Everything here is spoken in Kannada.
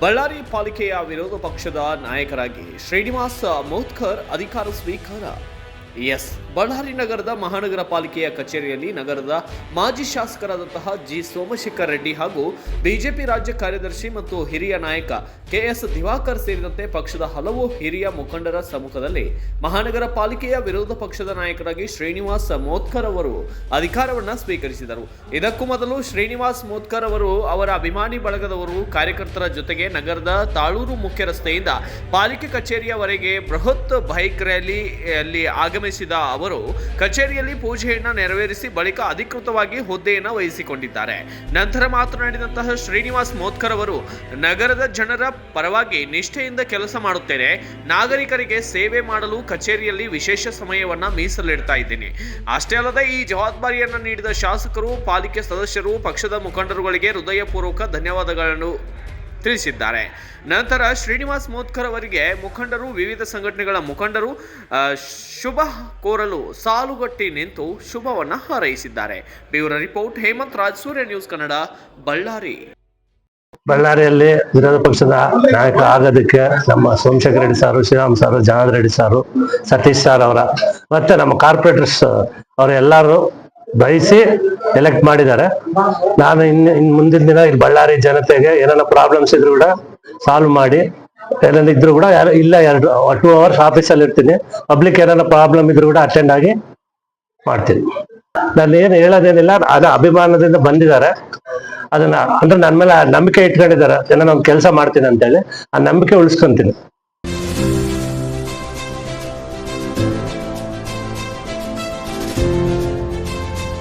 ಬಳ್ಳಾರಿ ಪಾಲಿಕೆಯ ವಿರೋಧ ಪಕ್ಷದ ನಾಯಕರಾಗಿ ಶ್ರೀನಿವಾಸ ಮೋತ್ಕರ್ ಅಧಿಕಾರ ಸ್ವೀಕಾರ. ಎಸ್. ಬಳ್ಳಾರಿ ನಗರದ ಮಹಾನಗರ ಪಾಲಿಕೆಯ ಕಚೇರಿಯಲ್ಲಿ ನಗರದ ಮಾಜಿ ಶಾಸಕರಾದಂತಹ ಜಿ. ಸೋಮಶೇಖರ್ ರೆಡ್ಡಿ ಹಾಗೂ ಬಿಜೆಪಿ ರಾಜ್ಯ ಕಾರ್ಯದರ್ಶಿ ಮತ್ತು ಹಿರಿಯ ನಾಯಕ ಕೆಎಸ್ ದಿವಾಕರ್ ಸೇರಿದಂತೆ ಪಕ್ಷದ ಹಲವು ಹಿರಿಯ ಮುಖಂಡರ ಸಮ್ಮುಖದಲ್ಲಿ ಮಹಾನಗರ ಪಾಲಿಕೆಯ ವಿರೋಧ ಪಕ್ಷದ ನಾಯಕರಾಗಿ ಶ್ರೀನಿವಾಸ್ ಮೋತ್ಕರ್ ಅವರು ಅಧಿಕಾರವನ್ನ ಸ್ವೀಕರಿಸಿದರು. ಇದಕ್ಕೂ ಮೊದಲು ಶ್ರೀನಿವಾಸ್ ಮೋತ್ಕರ್ ಅವರು ಅವರ ಅಭಿಮಾನಿ ಬಳಗದವರು ಕಾರ್ಯಕರ್ತರ ಜೊತೆಗೆ ನಗರದ ತಾಳೂರು ಮುಖ್ಯ ರಸ್ತೆಯಿಂದ ಪಾಲಿಕೆ ಕಚೇರಿಯವರೆಗೆ ಬೃಹತ್ ಬೈಕ್ ರ್ಯಾಲಿಯಲ್ಲಿ ಆಗಮಿಸಿದ ಅವರು, ಕಚೇರಿಯಲ್ಲಿ ಪೂಜೆಯನ್ನು ನೆರವೇರಿಸಿ ಬಳಿಕ ಅಧಿಕೃತವಾಗಿ ಹುದ್ದೆಯನ್ನು ವಹಿಸಿಕೊಂಡಿದ್ದಾರೆ. ನಂತರ ಮಾತನಾಡಿದಂತಹ ಶ್ರೀನಿವಾಸ್ ಮೋತ್ಕರ್ ಅವರು, ನಗರದ ಜನರ ಪರವಾಗಿ ನಿಷ್ಠೆಯಿಂದ ಕೆಲಸ ಮಾಡುತ್ತೇನೆ. ನಾಗರಿಕರಿಗೆ ಸೇವೆ ಮಾಡಲು ಕಚೇರಿಯಲ್ಲಿ ವಿಶೇಷ ಸಮಯವನ್ನು ಮೀಸಲಿಡ್ತಾ ಇದ್ದೀನಿ. ಅಷ್ಟೇ ಅಲ್ಲದೆ ಈ ಜವಾಬ್ದಾರಿಯನ್ನು ನೀಡಿದ ಶಾಸಕರು, ಪಾಲಿಕೆ ಸದಸ್ಯರು, ಪಕ್ಷದ ಮುಖಂಡರುಗಳಿಗೆ ಹೃದಯಪೂರ್ವಕ ಧನ್ಯವಾದಗಳನ್ನು ತಿಳಿಸಿದ್ದಾರೆ. ನಂತರ ಶ್ರೀನಿವಾಸ್ ಮೋತ್ಕರ್ ಅವರಿಗೆ ಮುಖಂಡರು, ವಿವಿಧ ಸಂಘಟನೆಗಳ ಮುಖಂಡರು ಶುಭ ಕೋರಲು ಸಾಲುಗಟ್ಟಿ ನಿಂತು ಶುಭವನ್ನು ಹಾರೈಸಿದ್ದಾರೆ. Bureau report, Hemanth Raj, Surya news Kannada, Ballari. ಬಳ್ಳಾರಿಯಲ್ಲಿ ವಿರೋಧ ಪಕ್ಷದ ನಾಯಕ ಆಗೋದಕ್ಕೆ ನಮ್ಮ ಸೋಮಶೇಖರ್ ರೆಡ್ಡಿ ಸಾರು, ಶ್ರೀರಾಮ್ ಸಾರು ಜನಾರ್ದ ರೆಡ್ಡಿ ಸಾರು, ಸತೀಶ್ ಸಾರ್ ಅವರ, ಮತ್ತೆ ನಮ್ಮ ಕಾರ್ಪೊರೇಟರ್ಸ್ ಅವರೆಲ್ಲರೂ ಬಯಸಿ ಎಲೆಕ್ಟ್ ಮಾಡಿದ್ದಾರೆ. ನಾನು ಇನ್ನು ಇನ್ ಮುಂದಿನ ದಿನ ಇಲ್ಲಿ ಬಳ್ಳಾರಿ ಜನತೆಗೆ ಏನಾರ ಪ್ರಾಬ್ಲಮ್ಸ್ ಇದ್ರು ಕೂಡ ಸಾಲ್ವ್ ಮಾಡಿ, ಏನೇನ ಇದ್ರು ಕೂಡ ಇಲ್ಲ ಎರಡು ಟೂ ಅವರ್ಸ್ ಆಫೀಸಲ್ಲಿ ಇರ್ತೀನಿ. ಪಬ್ಲಿಕ್ ಏನಾರ ಪ್ರಾಬ್ಲಮ್ ಇದ್ರು ಕೂಡ ಅಟೆಂಡ್ ಆಗಿ ಮಾಡ್ತೀನಿ. ನಾನು ಏನು ಹೇಳೋದೇನಿಲ್ಲ, ಅದು ಅಭಿಮಾನದಿಂದ ಬಂದಿದ್ದಾರೆ. ಅದನ್ನ ಅಂದ್ರೆ ನನ್ನ ಮೇಲೆ ನಂಬಿಕೆ ಇಟ್ಕೊಂಡಿದ್ದಾರೆ. ಏನೋ ನಾನು ಕೆಲಸ ಮಾಡ್ತೀನಿ ಅಂತೇಳಿ. ಆ ನಂಬಿಕೆ ಉಳಿಸ್ಕೊಂತೀನಿ.